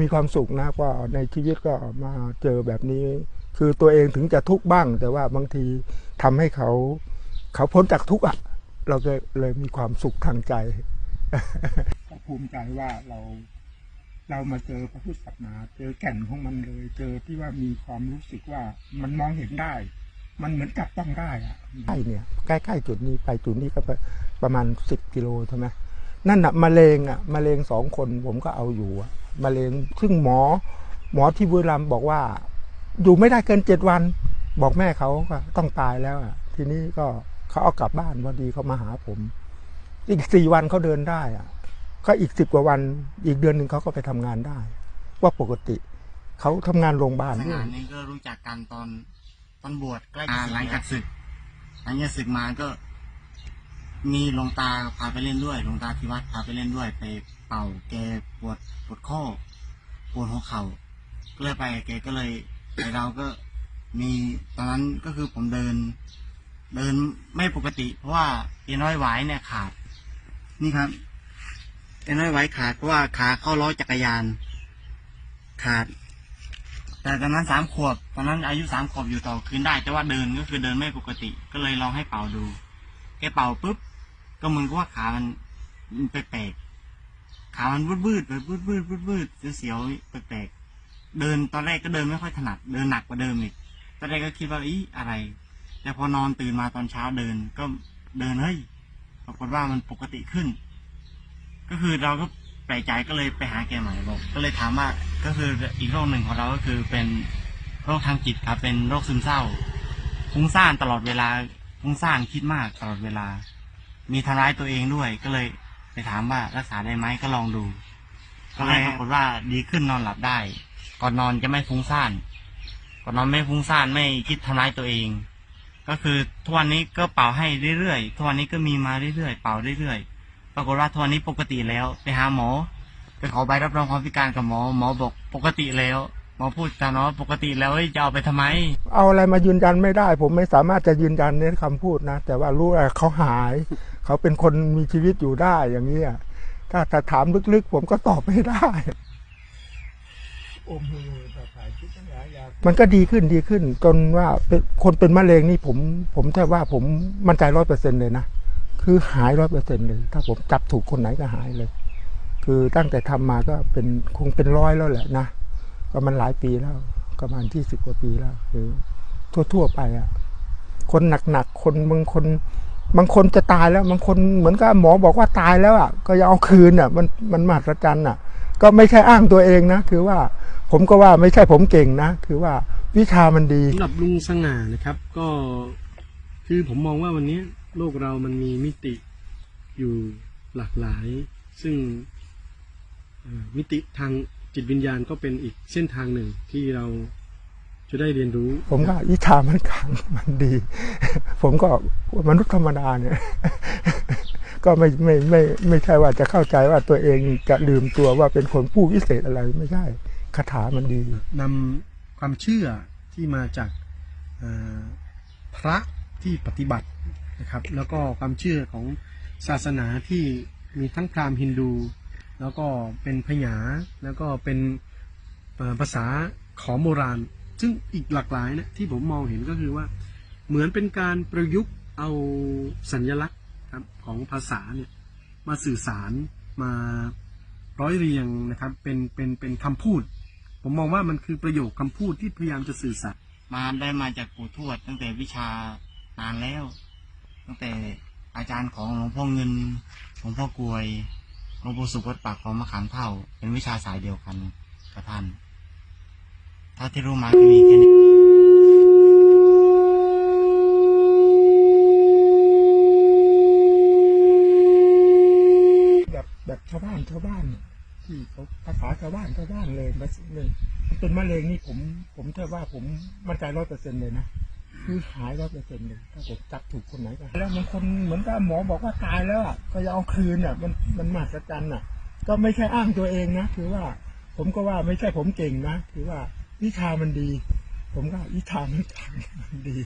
มีความสุขนะว่าในชีวิตก็มาเจอแบบนี้ คือตัวเองถึงจะทุกข์บ้าง แต่ว่าบางทีทำให้เขา เขาพ้นจากทุกข์อะ เราก็เลยมีความสุขทางใจก็ภูมิใจว่าเราเรามาเจอพระพุทธศาสนา เจอแก่นของมันเลย เจอที่ว่ามีความรู้สึกว่ามันมองเห็นได้ มันเหมือนจับต้องได้อะใช่เนี่ยใกล้ๆจุดนี้ไปจุดนี้ก็ประประมาณสิบกิโลใช่ไหม นั่นน่ะมะเร็งอะมะเร็งสองคนผมก็เอาอยู่อะมะเร็งซึ่งหมอ หมอที่บุรีรัมย์บอกว่า อยู่ไม่ได้เกินเจ็ดวัน บอกแม่เขาก็ต้องตายแล้วอะทีนี้ก็เขาเอากลับบ้านพอดีเขามาหาผม อีกสี่วันเขาเดินได้อะก็อีกสิบกว่าวันอีกเดือนหนึ่งเขาก็ไปทำงานได้ ว่าปกติเขาทำงานโรงพยาบาลด้วยงานนี้ก็รู้จักกันตอนตอนบวชใกล้อ่าหลังจากศึกหลังจากศึกมาก็ มีหลวงตาพาไปเล่นด้วยหลวงตาที่วัดพาไปเล่นด้วย ไปเป่าแกปวดปวดข้อปวดหัวเข่าก็เลยไปแกก็เลยไอเราก็มีตอนนั้นก็คือผมเดิน เดินไม่ปกติ เพราะว่าเอ็นร้อยหวเนี่ยขาด นี่ครับเอ็นร้อยหวขาดเพราะว่าขาเข้าล้อจักรยาน ขาด แต่ตอนนั้นสามขวบตอนนั้นอายุสามขวบอยู่ต่อคืนได้ แต่ว่าเดินก็คือเดินไม่ปกติ ก็เลยลองให้เป่าดูแกเป่าปุ๊บ ก็เหมือนกับว่าขามันแปลกๆขามันวืดวืดๆไปวืดวืดวืดวืดเสียวๆแปลกๆเดินตอนแรกก็เดินไม่ค่อยถนัด เดินหนักกว่าเดิมอีกตอนแรกก็คิดว่าอีอะไร แต่พอนอนตื่นมาตอนเช้าเดินก็เดินเฮ้ยปรากฏว่ามันปกติขึ้น ก็คือเราก็แปลกใจก็เลยไปหาแกใหม่บอกก็เลยถามว่าก็คืออีกโรคหนึ่งของเราก็คือเป็นโรคทางจิตครับ เป็นโรคซึมเศร้าฟุ้งซ่านตลอดเวลาฟุ้งซ่านคิดมากตลอดเวลา มีทำร้ายตัวเองด้วย ก็เลยไปถามว่ารักษาได้ไหมก็ลองดู ก็เลยปรากฏว่าดีขึ้นนอนหลับได้ ก่อนนอนจะไม่ฟุ้งซ่าน ก่อนนอนไม่ฟุ้งซ่านไม่คิดทำร้ายตัวเอง ก็คือทุกวันนี้ก็เป่าให้เรื่อยๆทุกวันนี้ก็มีมาเรื่อยๆเป่าเรื่อยๆปรากฏว่าทุกวันนี้ปกติแล้ว ไปหาหมอไปขอใบรับรองความพิการกับหมอ หมอบอกปกติแล้วห มอพูดตามเนาะปกติแล้วเอ้ยจะเอาไปทำไม เอาอะไรมายืนยันไม่ได้ ผมไม่สามารถจะยืนยันในคำพูดนะ แต่ว่ารู้ว่าเขาหาย เขาเป็นคนมีชีวิตอยู่ได้อย่างนี้ยถ้าถ้าถามลึกๆ ผมก็ตอบไม่ได้มันก็ดีขึ้นดีขึ้น จนว่าเป็นคนเป็นมะเร็งนี่ผม ผมแทบว่าผมมั่นใจร้อยเปอร์เซ็นเลยนะคือหายร้อยเปอร์เซ็นเลย ถ้าผมจับถูกคนไหนก็หายเลย คือตั้งแต่ทำมาก็เป็นคงเป็นร้อยแล้วแหละนะ ก็มันหลายปีแล้วประมาณที่สิบกว่าปีแล้วคือ ทั่วๆไปอะ คนหนักๆคนบางคนบางคนจะตายแล้วบางคนเหมือนกับหมอบอกว่าตายแล้วอะ ก็ยังเอาคืนอะ มันมันมหัศจรรย์อะ ก็ไม่ใช่อ้างตัวเองนะคือว่าผมก็ว่าไม่ใช่ผมเก่งนะคือว่าวิชามันดีสำหรับลุงสง่านะครับ ก็คือผมมองว่าวันนี้โลกเรามันมีมิติอยู่หลากหลาย ซึ่งมิติทาง จิตวิญญาณก็เป็นอีกเส้นทางหนึ่งที่เราจะได้เรียนรู้ ผมก็วิชามันขังมันดี ผมก็มนุษย์ธรรมดาเนี่ย ก็ไม่ไม่ไม่ไม่ใช่ว่าจะเข้าใจว่าตัวเองจะลืมตัวว่าเป็นคนผู้วิเศษอะไรไม่ใช่คาถามันดีนำความเชื่อที่มาจากเอ่อพระที่ปฏิบัตินะครับ แล้วก็ความเชื่อของศาสนาที่มีทั้งพราหมณ์ฮินดู แล้วก็เป็นพญาแล้วก็เป็นภาษาขอมโบราณ ซึ่งอีกหลากหลายนะที่ผมมองเห็นก็คือว่าเหมือนเป็นการประยุกต์เอาสัญลักษณ์ครับของภาษาเนี่ยมาสื่อสารมาร้อยเรียงนะครับเป็นเป็นเป็นคำพูด ผมมองว่ามันคือประโยคคำพูดที่พยายามจะสื่อสารมาได้มาจากปู่ทวด ตั้งแต่วิชานานแล้ว ตั้งแต่อาจารย์ของหลวงพ่อเงินหลวงพ่อกลวย ลวงปู่สุขวัดปากของมะขามเท่า เป็นวิชาสายเดียวกันกับท่านเท่าที่รู้มาก็มีแค่นี้แบบแบบชาวบ้านชาวบ้าน ที่เขาภาษาชาวบ้านชาวบ้านเลยมาเลยเป็นมะเร็งนี่ผม ผมแทบว่าผมมั่นใจร้อยเปอร์เซ็นเลยนะ คือหายร้อยเปอร์เซ็นเลยถ้าผมจับถูกคนไหนก็แล้วบางคนเหมือนกับหมอบอกว่าตายแล้วอะก็จะเอาคืนอะ มันมันมหัศจรรย์อะ ก็ไม่ใช่อ้างตัวเองนะคือว่า ผมก็ว่าไม่ใช่ผมเก่งนะคือว่าวิชามันดี ผมก็วิชามันดี